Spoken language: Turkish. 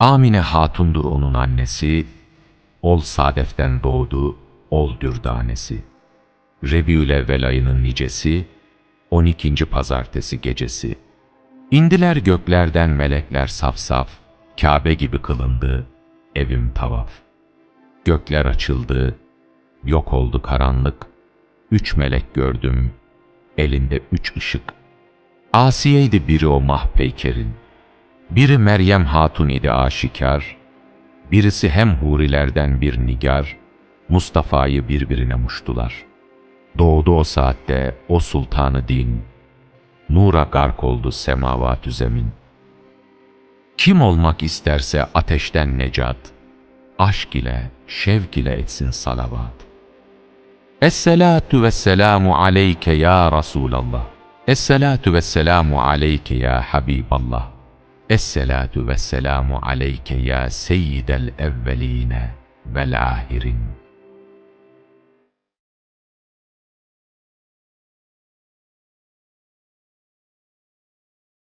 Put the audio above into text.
Amine Hatun'dur onun annesi, ol Sadef'ten doğdu, ol dürdanesi. Rebiülevvel ayının nicesi, 12. pazartesi gecesi. İndiler göklerden melekler saf saf, Kabe gibi kılındı, evim tavaf. Gökler açıldı, yok oldu karanlık, üç melek gördüm, elinde üç ışık. Asiye'ydi biri o mahpeykerin, biri Meryem Hatun idi aşikar, birisi hem hurilerden bir nigar, Mustafa'yı birbirine muştular. Doğdu o saatte o sultanı din, nura gark oldu semavat zemin. Kim olmak isterse ateşten necat, aşk ile, şevk ile etsin salavat. Esselatu vesselamu aleyke ya Resulallah. Esselatu vesselamu aleyke ya Habiballah. Esselatu vesselamu aleyke ya seyyidel evveline vel ahirin.